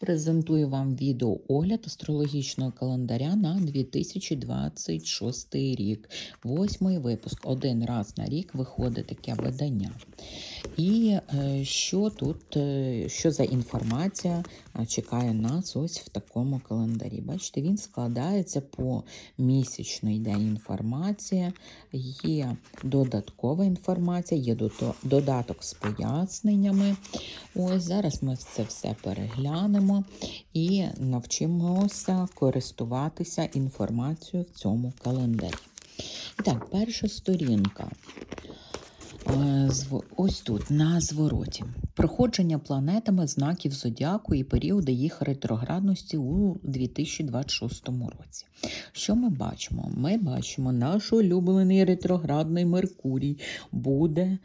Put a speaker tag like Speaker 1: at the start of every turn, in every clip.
Speaker 1: Презентую вам відеоогляд астрологічного календаря на 2026 рік. Восьмий випуск. Один раз на рік виходить таке видання. І е, що тут, е, що за інформація е, чекає нас ось в такому календарі? Бачите, він складається по місячний день інформація, є додаткова інформація, є додаток з поясненнями. Ось зараз ми це все переглянемо і навчимося користуватися інформацією в цьому календарі. Так, перша сторінка. Е, Ось тут на звороті. Проходження планетами знаків зодіаку і періоди їх ретроградності у 2026 році. Що ми бачимо? Ми бачимо, наш улюблений ретроградний Меркурій буде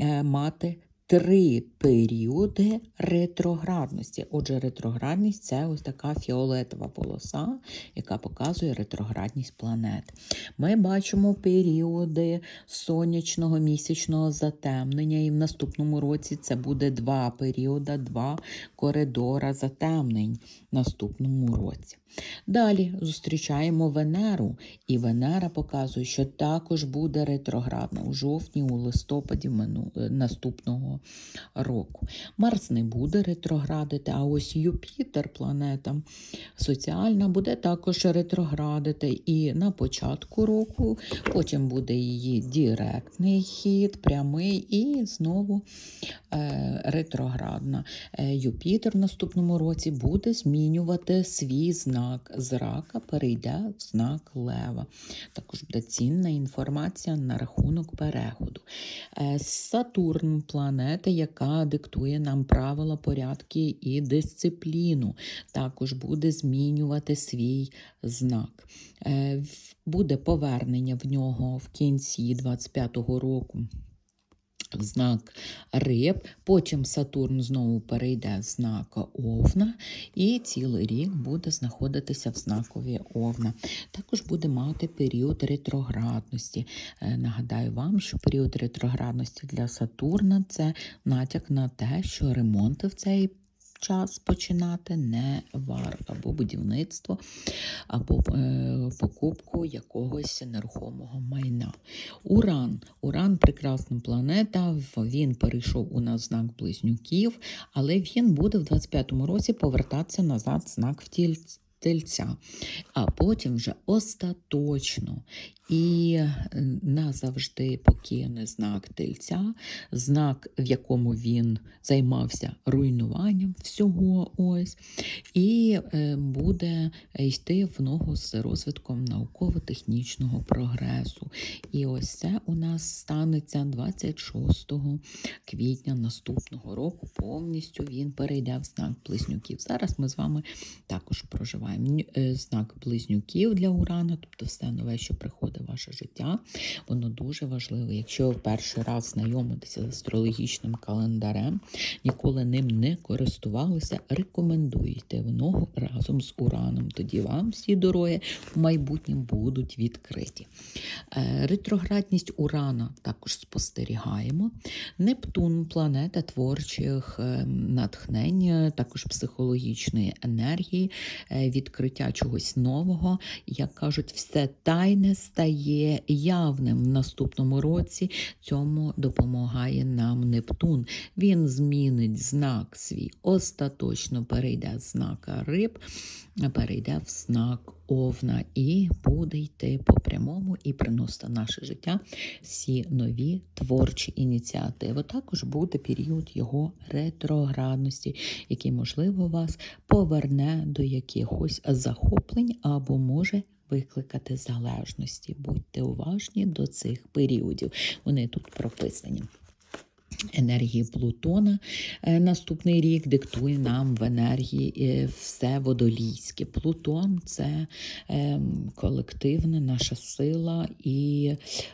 Speaker 1: е, мати три періоди ретроградності. Отже, ретроградність це ось така фіолетова полоса, яка показує ретроградність планет. Ми бачимо періоди сонячного місячного затемнення, і в наступному році це буде два періоди, два коридора затемнень в наступному році. Далі зустрічаємо Венеру, і Венера показує, що також буде ретроградна у жовтні, у листопаді наступного року. Марс не буде ретроградити, а ось Юпітер, планета соціальна, буде також ретроградити і на початку року, потім буде її директний хід, прямий, і знову е, ретроградна. Е, Юпітер в наступному році буде змінювати свій знак з рака, перейде в знак лева. Також буде цінна інформація на рахунок переходу. Е, Сатурн планета, яка диктує нам правила, порядки і дисципліну, також буде змінювати свій знак. Е, Буде повернення в нього в кінці 25-го року знак риб, потім Сатурн знову перейде в знак Овна, і цілий рік буде знаходитися в знакові Овна. Також буде мати період ретроградності. Е, Нагадаю вам, що період ретроградності для Сатурна це натяк на те, що ремонти в цей час починати не вар або будівництво, або е, покупку якогось нерухомого майна. Уран. Уран прекрасна планета. Він перейшов у нас знак близнюків, але він буде в 25-му році повертатися назад в знак втіль- Тельця, а потім вже остаточно і е, назавжди покине знак тельця, знак, в якому він займався руйнуванням всього ось, і е, буде йти в ногу з розвитком науково-технічного прогресу. І ось це у нас станеться 26 квітня наступного року. Повністю він перейде в знак близнюків. Зараз ми з вами також проживаємо Ню- е, знак близнюків для урана, тобто все нове, що приходить в ваше життя. Воно дуже важливе. Якщо ви перший раз знайомитеся з астрологічним календарем, ніколи ним не користувалися, рекомендую йти в ногу разом з ураном. Тоді вам всі дороги в майбутньому будуть відкриті. Е, Ретроградність урана також спостерігаємо. Нептун планета творчих е, натхнень, також психологічної енергії, е, відкриття чогось нового. Як кажуть, все тайне стає явним в наступному році. Цьому допомагає нам Нептун. Він змінить знак свій, остаточно перейде знака риб, перейде в знак Овна і буде йти по прямому і приносити наше життя всі нові творчі ініціативи. Також буде період його ретроградності, який, можливо, вас поверне до якихось захоплень або може. Викликати залежності. Будьте уважні до цих періодів. Вони тут прописані. Енергії Плутона е, наступний рік диктує нам в енергії е, все водолійське. Плутон це е, колективна наша сила і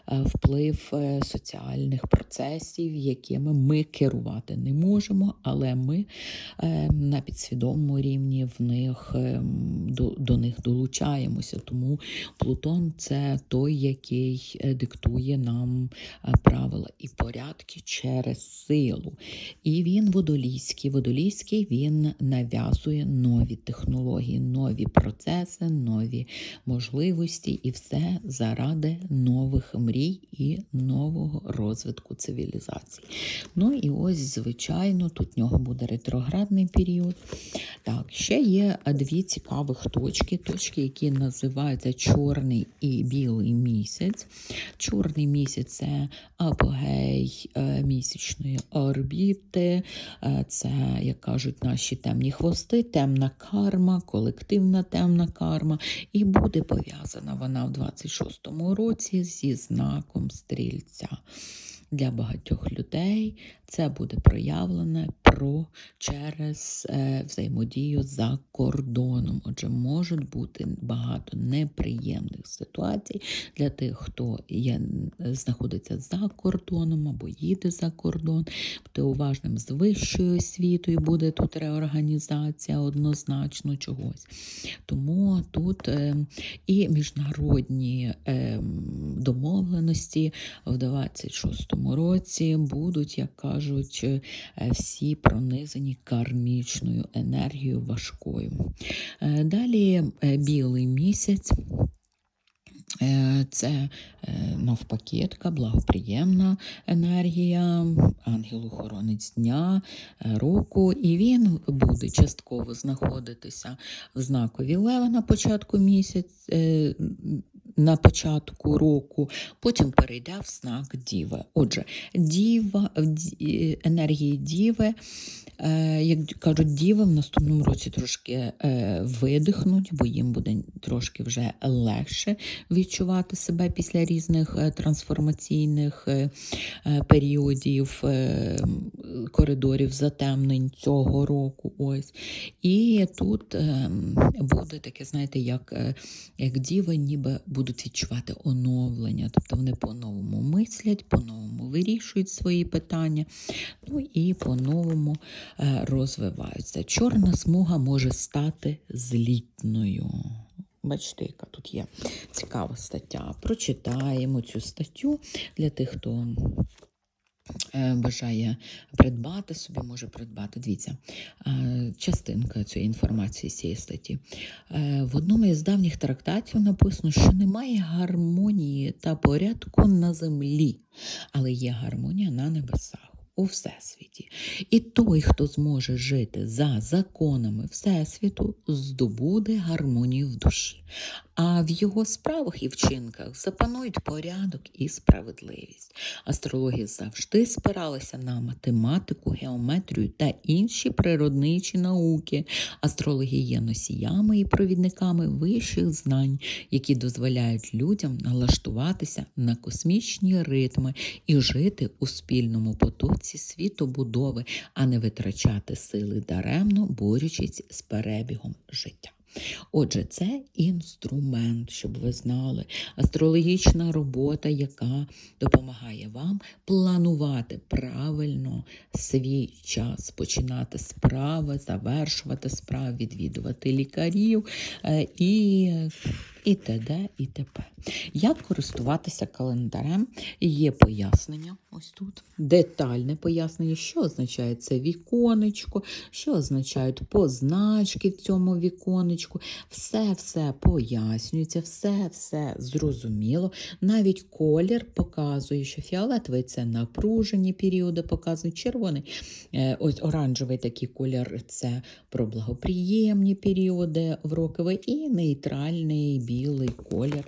Speaker 1: е, вплив соціальних процесів, якими ми керувати не можемо, але ми на підсвідомому рівні в них е, до, до них долучаємося. Тому Плутон це той, який диктує нам правила і порядки через силу. І він водолійський. Водолійський він нав'язує нові технології, нові процеси, нові можливості, і все заради нових мрій і нового розвитку цивілізації. Ну і ось, звичайно, тут в нього буде ретроградний період. Так, ще є дві цікавих точки, точки, які називаються чорний і білий місяць. Чорний місяць це апогей е, місячної орбіти, е, це, як кажуть наші темні хвости, темна карма, колективна темна карма. І буде пов'язана вона в 26-му році зі знаком стрільця. Для багатьох людей це буде проявлене про через е, взаємодію за кордоном. Отже, може бути багато неприємних ситуацій для тих, хто є, знаходиться за кордоном або їде за кордон. Бути уважним з вищою освітою буде тут реорганізація однозначно чогось. Тому тут е, і міжнародні е, домовленості в 26-му році будуть, як кажуть, е, всі пронизані кармічною енергією важкою. Е, Далі е, білий місяць. Це навпаки така благоприємна енергія, ангел-охоронець дня, року, і він буде частково знаходитися в знакові Лева на початку місяць, е, на початку року, потім перейде в знак Діви. Отже, діва, енергії Діви, е, як кажуть, діви в наступному році трошки е, видихнуть, бо їм буде трошки вже легше відчувати себе після різних е, трансформаційних е, е, періодів, е, коридорів затемнень цього року. Ось. І тут е, буде таке, знаєте, як, е, як діви ніби будуть відчувати оновлення, тобто вони по-новому мислять, по-новому вирішують свої питання, ну і по-новому е, розвиваються. Чорна смуга може стати злітною. Бачите, яка тут є цікава стаття. Прочитаємо цю статтю для тих, хто бажає придбати собі, може придбати. Дивіться, е, частинка цієї інформації з цієї статті. Е, В одному із давніх трактатів написано, що немає гармонії та порядку на землі, але є гармонія на небесах. У всесвіті. І той, хто зможе жити за законами Всесвіту, здобуде гармонію в душі. А в його справах і вчинках запанують порядок і справедливість. Астрологія завжди спиралася на математику, геометрію та інші природничі науки. Астрологія є носіями і провідниками вищих знань, які дозволяють людям налаштуватися на космічні ритми і жити у спільному потоці світобудови, а не витрачати сили даремно, борючись з перебігом життя. Отже, це інструмент, щоб ви знали, астрологічна робота, яка допомагає вам планувати правильно свій час, починати справи, завершувати справи, відвідувати лікарів е, і, і т.д. і т.п. Як користуватися календарем? Є пояснення ось тут, детальне пояснення, що означає це віконечко, що означають позначки в цьому віконечку. Все-все пояснюється, все-все зрозуміло. Навіть колір показує, що фіолетовий це напружені періоди, показує червоний. е, Ось оранжевий такий колір це про благоприємні періоди в роковий і нейтральний білий колір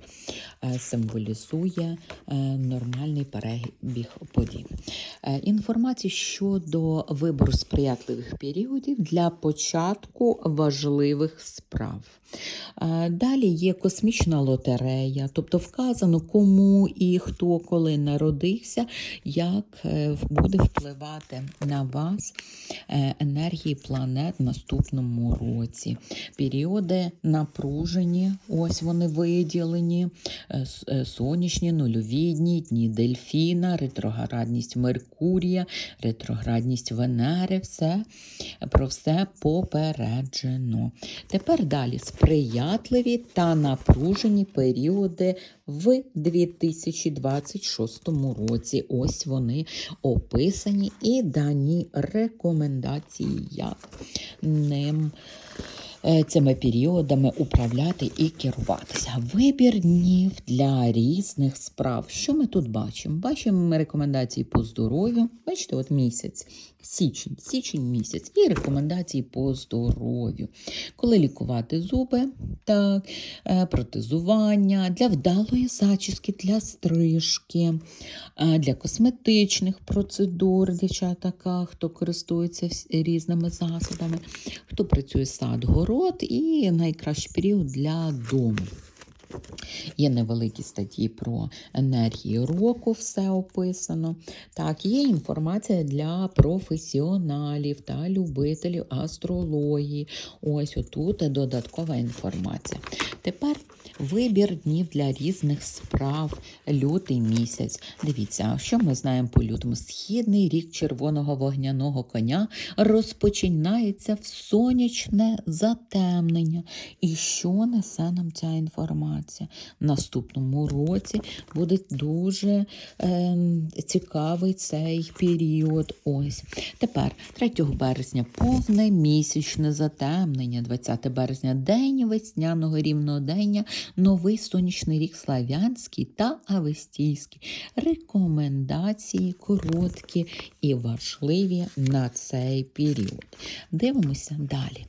Speaker 1: е, символізує е, нормальний перебіг подій. Е, Інформація щодо вибору сприятливих періодів для початку важливих справ. Далі є космічна лотерея, тобто вказано, кому і хто коли народився, як буде впливати на вас енергії планет в наступному році. Періоди напружені, ось вони виділені, е, е, сонячні, нульові дні, дні дельфіна, ретроградність Меркурія, ретроградність Венери, все про все попереджено. Тепер далі сприятливі та напружені періоди в 2026 році. Ось вони описані і дані рекомендації, як ним. Е, Цими періодами управляти і керуватися. Вибір днів для різних справ. Що ми тут бачимо? Бачимо рекомендації по здоров'ю. Бачите, от місяць, січень, січень місяць, і рекомендації по здоров'ю. Коли лікувати зуби, так, е, протезування, для вдалої зачіски, для стрижки, е, для косметичних процедур, дівчата, хто користується різними засобами, хто працює сад, город і найкращий період для дому. Є невеликі статті про енергії року, все описано. Так, є інформація для професіоналів та любителів астрології. Ось отут додаткова інформація. Тепер вибір днів для різних справ. Лютий місяць. Дивіться, що ми знаємо по лютому? Східний рік червоного вогняного коня розпочинається в сонячне затемнення. І що несе нам ця інформація? В наступному році буде дуже е, цікавий цей період. Ось тепер 3 березня повне місячне затемнення, 20 березня день весняного рівнодення, новий сонячний рік славянський та авестійський. Рекомендації короткі і важливі на цей період. Дивимося далі.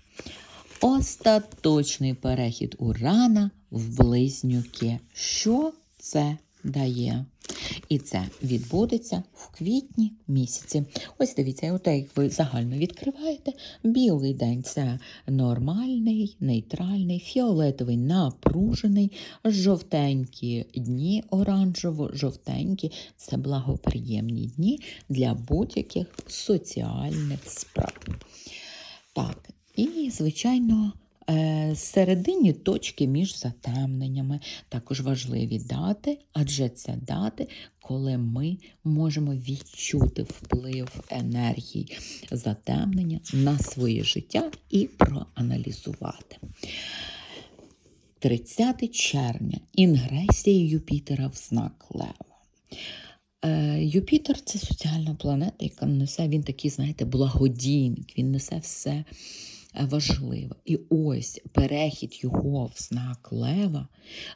Speaker 1: Остаточний перехід Урана в близнюки. Що це дає? І це відбудеться в квітні місяці. Ось дивіться, от як ви загально відкриваєте. Білий день це нормальний, нейтральний, фіолетовий напружений, жовтенькі дні, оранжево-жовтенькі це благоприємні дні для будь-яких соціальних справ. Так, і, звичайно, середині точки між затемненнями також важливі дати, адже це дати, коли ми можемо відчути вплив енергії затемнення на своє життя і проаналізувати. 30 червня інгресія Юпітера в знак Лева. Е, Юпітер це соціальна планета, яка несе він такий, знаєте, благодійник, він несе все е, важливе. І ось перехід його в знак Лева.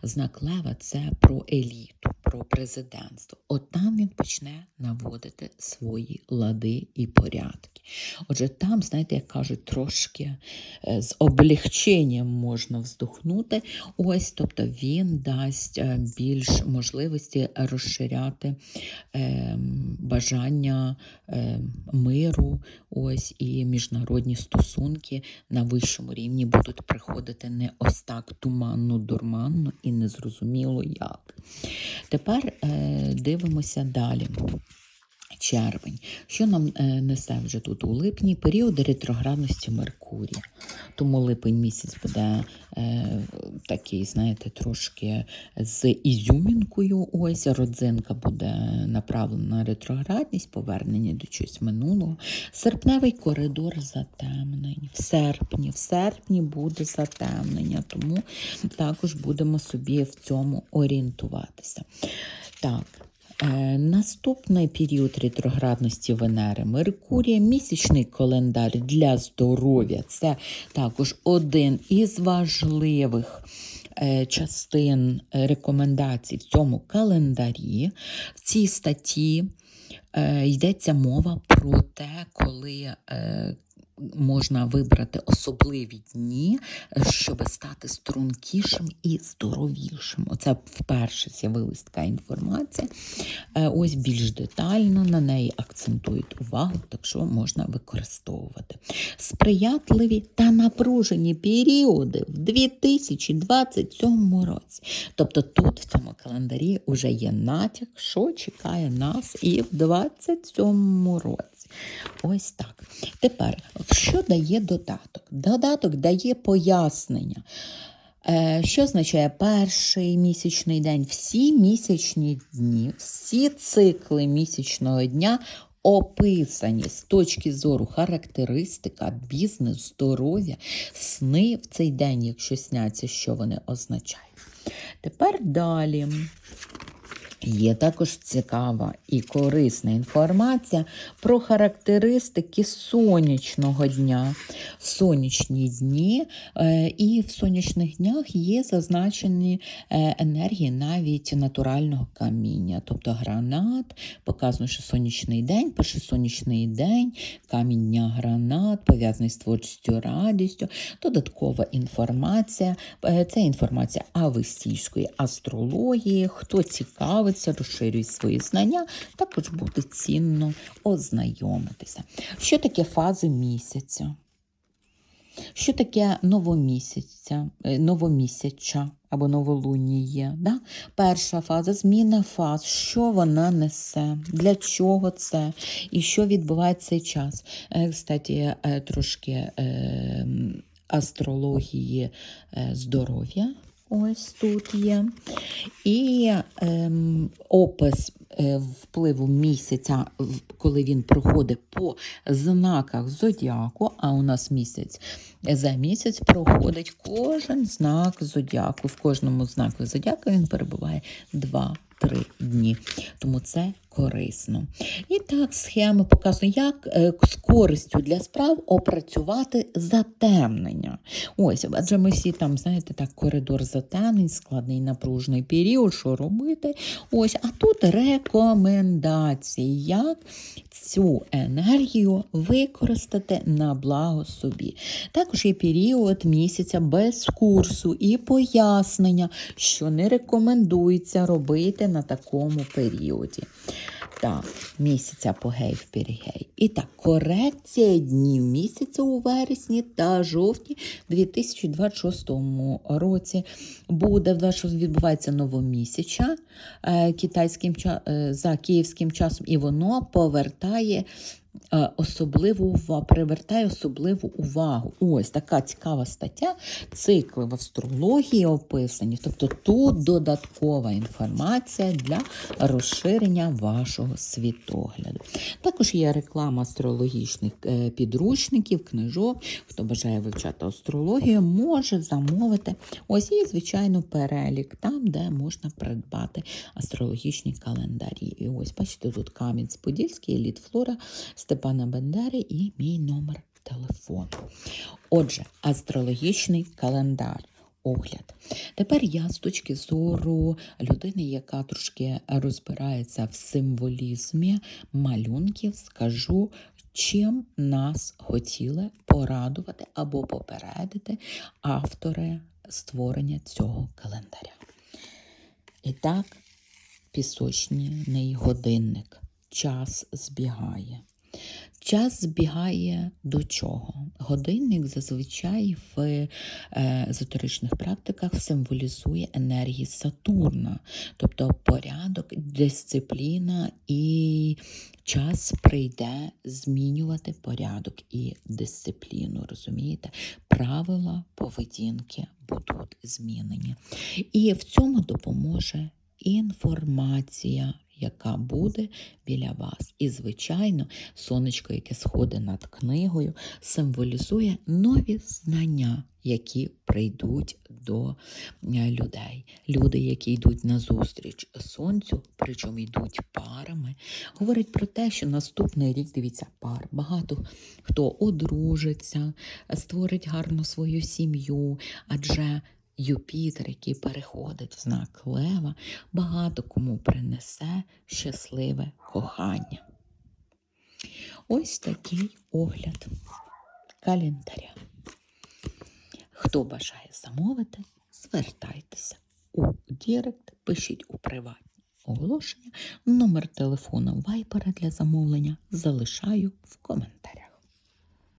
Speaker 1: Знак Лева це про еліту, про президентство. От там він почне наводити свої лади і порядки. Отже, там, знаєте, як кажуть, трошки е, з облегченням можна вздохнути. Ось, тобто він дасть е, більш можливості розширяти е, бажання е, миру, ось і міжнародні стосунки на вищому рівні будуть приходити не ось так туманно, дурманно і незрозуміло як. Тепер е, дивимося далі. Червень. Що нам е, несе вже тут у липні? період ретроградності Меркурія. Тому липень місяць буде е, такий, знаєте, трошки з ізюмінкою. Ось родзинка буде направлена на ретроградність, повернення до чогось минулого. Серпневий коридор затемнень. В серпні, в серпні буде затемнення, тому також будемо собі в цьому орієнтуватися. Так. Е, Наступний період ретроградності Венери Меркурія, місячний календар для здоров'я. Це також один із важливих е, частин рекомендацій в цьому календарі. В цій статті е, йдеться мова про те, коли. Можна вибрати особливі дні, е, щоб стати стрункішим і здоровішим. Оце вперше з'явилась така інформація. Е, Ось більш детально на неї акцентують увагу, так що можна використовувати. Сприятливі та напружені періоди в 2027 році. Тобто тут в цьому календарі вже є натяк, що чекає нас і в 2027 році. Ось так. Тепер, що дає додаток? Додаток дає пояснення. Е, Що означає перший місячний день? Всі місячні дні, всі цикли місячного дня описані з точки зору характеристика, бізнес, здоров'я, сни в цей день, якщо сняться, що вони означають. Тепер далі. Є також цікава і корисна інформація про характеристики сонячного дня. Сонячні дні, е, і в сонячних днях є зазначені е, енергії навіть натурального каміння. Тобто гранат, показано, що сонячний день, перший сонячний день, камінь дня гранат, пов'язаний з творчістю, радістю, додаткова інформація. Е, Це інформація авестійської астрології. Хто цікавиться, розширює свої знання, також буде цінно ознайомитися. Що таке фази місяця? Що таке новомісяця, е, новомісяча або новолуніє? Да? Перша фаза зміна фаз. Що вона несе? Для чого це? І що відбувається цей час? Е, Кстати, е, трошки е, астрології здоров'я. Ось тут є. І ем, опис е, впливу місяця, коли він проходить по знаках зодіаку, а у нас місяць за місяць проходить кожен знак зодіаку. В кожному знаку зодіаку він перебуває 2-3 дні. Тому це корисно. І так, схеми показують, як е, з користю для справ опрацювати затемнення. Ось, адже ми всі там, знаєте, так, коридор затемнень, складний напружний період, що робити. Ось, а тут рекомендації, як цю енергію використати на благо собі. Також є період місяця без курсу і пояснення, що не рекомендується робити на такому періоді. Так, місяця погей в перігей. І так, корекція днів місяця у вересні та жовтні 2026 році буде. В 26 відбувається новомісяча е, китайським е, за київським часом, і воно повертає. Е, Особливу привертає особливу увагу. Ось така цікава стаття. Цикли в астрології описані. Тобто тут додаткова інформація для розширення вашого світогляду. Також є реклама астрологічних е, підручників, книжок. Хто бажає вивчати астрологію, може замовити. Ось є, звичайно, перелік там, де можна придбати астрологічні календарі. І ось, бачите, тут Кам'янець-Подільський, Еліт Флора, Степана Бендери і мій номер телефону. Отже, астрологічний календар. Огляд. Тепер я з точки зору людини, яка трошки розбирається в символізмі малюнків, скажу, чим нас хотіли порадувати або попередити автори створення цього календаря. І так, пісочний годинник. Час збігає. Час збігає до чого? Годинник зазвичай в е, езотеричних практиках символізує енергії Сатурна, тобто порядок, дисципліна і час прийде змінювати порядок і дисципліну. Розумієте? Правила поведінки будуть змінені. І в цьому допоможе інформація, яка буде біля вас. І, звичайно, сонечко, яке сходить над книгою, символізує нові знання, які прийдуть до е, людей. Люди, які йдуть назустріч сонцю, причому йдуть парами, говорять про те, що наступний рік, дивіться, пар. Багато хто одружиться, створить гарно свою сім'ю, адже Юпітер, який переходить в знак Лева, багато кому принесе щасливе кохання. Ось такий огляд календаря. Хто бажає замовити, звертайтеся у Дірект, пишіть у приватні оголошення. Номер телефону Вайпера для замовлення залишаю в коментарях.